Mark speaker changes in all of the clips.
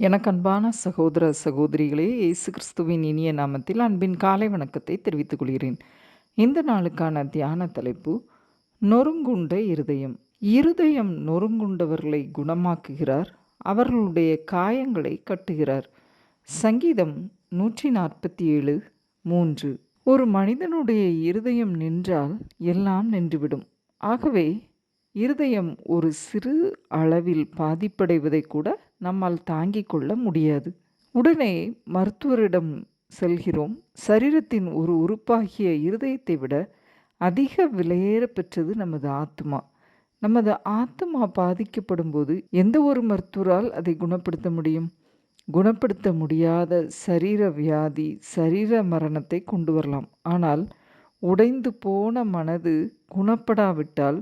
Speaker 1: எனக்கு அன்பான சகோதர சகோதரிகளே இயேசு கிறிஸ்துவின் இனிய நாமத்தில் அன்பின் காலை வணக்கத்தை தெரிவித்துக் கொள்கிறேன். இந்த நாளுக்கான தியான தலைப்பு நொறுங்குண்ட இருதயம். இருதயம் நொறுங்குண்டவர்களை குணமாக்குகிறார் அவர்களுடைய காயங்களை கட்டுகிறார். சங்கீதம் நூற்றி நாற்பத்தி ஏழு மூன்று. ஒரு மனிதனுடைய இருதயம் நின்றால் எல்லாம் நின்றுவிடும். ஆகவே இருதயம் ஒரு சிறு அளவில் பாதிப்படைவதை கூட நம்மால் தாங்கிக் கொள்ள முடியாது. உடனே மருத்துவரிடம் செல்கிறோம். சரீரத்தின் ஒரு உறுப்பாகிய இருதயத்தை விட அதிக விலையேற பெற்றது நமது ஆத்மா. நமது ஆத்மா பாதிக்கப்படும் போது எந்த ஒரு மருத்துவரால் அதை குணப்படுத்த முடியும்? குணப்படுத்த முடியாத சரீர வியாதி சரீர மரணத்தை கொண்டு வரலாம். ஆனால் உடைந்து போன மனது குணப்படாவிட்டால்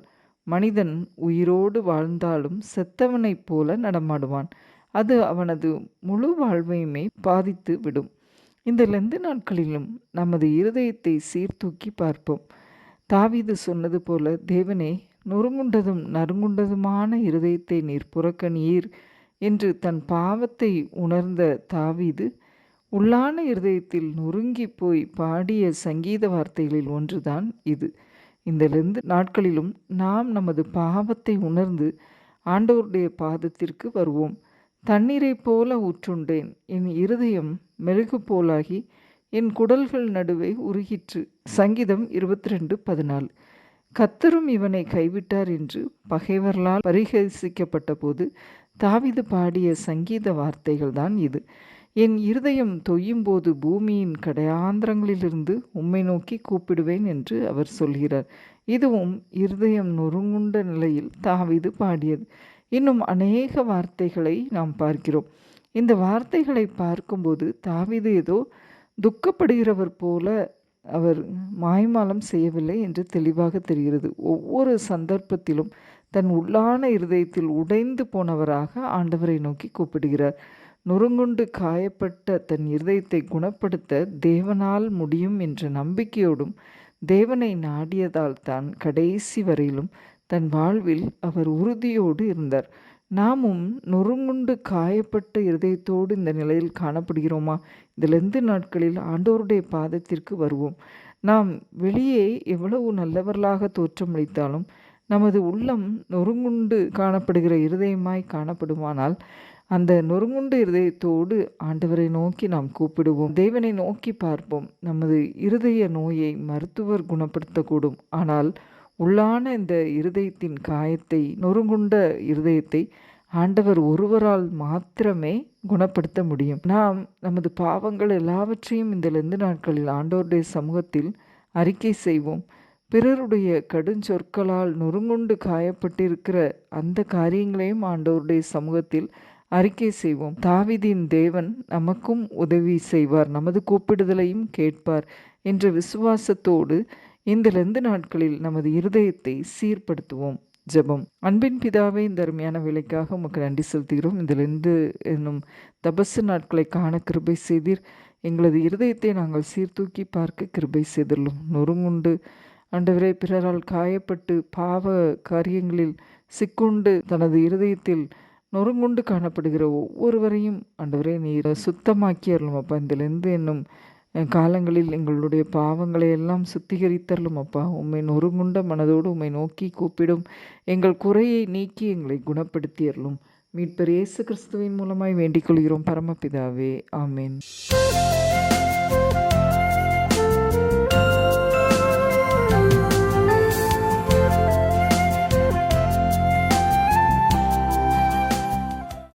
Speaker 1: மனிதன் உயிரோடு வாழ்ந்தாலும் செத்தவனைப் போல நடமாடுவான். அது அவனது முழு வாழ்வையுமே பாதித்து விடும். இந்த லெந்து நாட்களிலும் நமது இருதயத்தை சீர்தூக்கி பார்ப்போம். தாவீது சொன்னது போல தேவனே நொறுங்குண்டதும் நறுங்குண்டதுமான இருதயத்தை நீர் புறக்கணியீர் என்று தன் பாவத்தை உணர்ந்த தாவீது உள்ளான இருதயத்தில் நொறுங்கி போய் பாடிய சங்கீத வார்த்தைகளில் ஒன்றுதான் இது. இந்த லெந்து நாட்களிலும் நாம் நமது பாவத்தை உணர்ந்து ஆண்டவருடைய பாதத்திற்கு வருவோம். தண்ணீரைப் போல ஊற்றுண்டேன். என் இருதயம் மெழுகு போலாகி என் குடல்கள் நடுவே உருகிற்று. சங்கீதம் இருபத்தி ரெண்டு பதினாலு. கத்தரும் இவனை கைவிட்டார் என்று பகைவர்களால் பரிகசிக்கப்பட்ட போது தாவிது பாடிய சங்கீத வார்த்தைகள்தான் இது. என் இருதயம் தொய்யும்போது பூமியின் கடையாந்திரங்களிலிருந்து உம்மை நோக்கி கூப்பிடுவேன் என்று அவர் சொல்கிறார். இதுவும் இருதயம் நொறுங்குண்ட நிலையில் தாவிது பாடியது. இன்னும் அநேக வார்த்தைகளை நாம் பார்க்கிறோம். இந்த வார்த்தைகளை பார்க்கும்போது தாவிது ஏதோ துக்கப்படுகிறவர் போல அவர் மாய்மாலம் செய்யவில்லை என்று தெளிவாக தெரிகிறது. ஒவ்வொரு சந்தர்ப்பத்திலும் தன் உள்ளான இருதயத்தில் உடைந்து போனவராக ஆண்டவரை நோக்கி கூப்பிடுகிறார். நொறுங்குண்டு காயப்பட்ட தன் இருதயத்தை குணப்படுத்த தேவனால் முடியும் என்ற நம்பிக்கையோடும் தேவனை நாடியதால் தான் கடைசி வரையிலும் தன் வாழ்வில் அவர் உறுதியோடு இருந்தார். நாமும் நொறுங்குண்டு காயப்பட்ட இருதயத்தோடு இந்த நிலையில் காணப்படுகிறோமா? இதிலிருந்து நாட்களில் ஆண்டோருடைய பாதத்திற்கு வருவோம். நாம் வெளியே எவ்வளவு நல்லவர்களாக தோற்றமளித்தாலும் நமது உள்ளம் நொறுங்குண்டு காணப்படுகிற இருதயமாய் காணப்படுமானால் அந்த நொறுங்குண்டு இருதயத்தோடு ஆண்டவரை நோக்கி நாம் கூப்பிடுவோம். தேவனை நோக்கி பார்ப்போம். நமது இருதய நோயை மருத்துவர் குணப்படுத்தக்கூடும். ஆனால் உள்ளான இந்த இருதயத்தின் காயத்தை நொறுங்குண்ட இருதயத்தை ஆண்டவர் ஒருவரால் மாத்திரமே குணப்படுத்த முடியும். நாம் நமது பாவங்கள் எல்லாவற்றையும் இந்த லெந்து நாட்களில் ஆண்டோருடைய சமூகத்தில் அறிக்கை செய்வோம். பிறருடைய கடுஞ்சொற்களால் நொறுங்குண்டு காயப்பட்டிருக்கிற அந்த காரியங்களையும் ஆண்டோருடைய சமூகத்தில் அறிக்கை செய்வோம். தாவிதின் தேவன் நமக்கும் உதவி செய்வார் நமது கூப்பிடுதலையும் கேட்பார் என்ற விசுவாசத்தோடு இந்த லெந்து நாட்களில் நமது இருதயத்தை சீர்படுத்துவோம். ஜெபம். அன்பின் பிதாவே இந்த அருமையான வேலைக்காக உமக்கு நன்றி செலுத்துகிறோம். இந்த என்னும் தபசு நாட்களை காண கிருபை செய்தீர். எங்களது இருதயத்தை நாங்கள் சீர்தூக்கி பார்க்க கிருபை செய்துள்ளோம். நொறுங்குண்டு ஆண்டவரே பிறரால் காயப்பட்டு பாவ காரியங்களில் சிக்குண்டு தனது இருதயத்தில் நொறுங்குண்டு காணப்படுகிற ஒவ்வொருவரையும் ஆண்டவரே நீர் சுத்தமாக்கி அருளும் அப்பா. இதிலிருந்து என்னும் காலங்களில் எங்களுடைய பாவங்களை எல்லாம் சுத்திகரித்தரலும் அப்பா. உம்மை நொறுங்குண்ட மனதோடு உம்மை நோக்கி கூப்பிடும். எங்கள் குறையை நீக்கி எங்களை குணப்படுத்தியரலும். மீட்பர் இயேசு கிறிஸ்துவின் மூலமாய் வேண்டிக் கொள்கிறோம். பரமபிதாவே. ஆமேன்.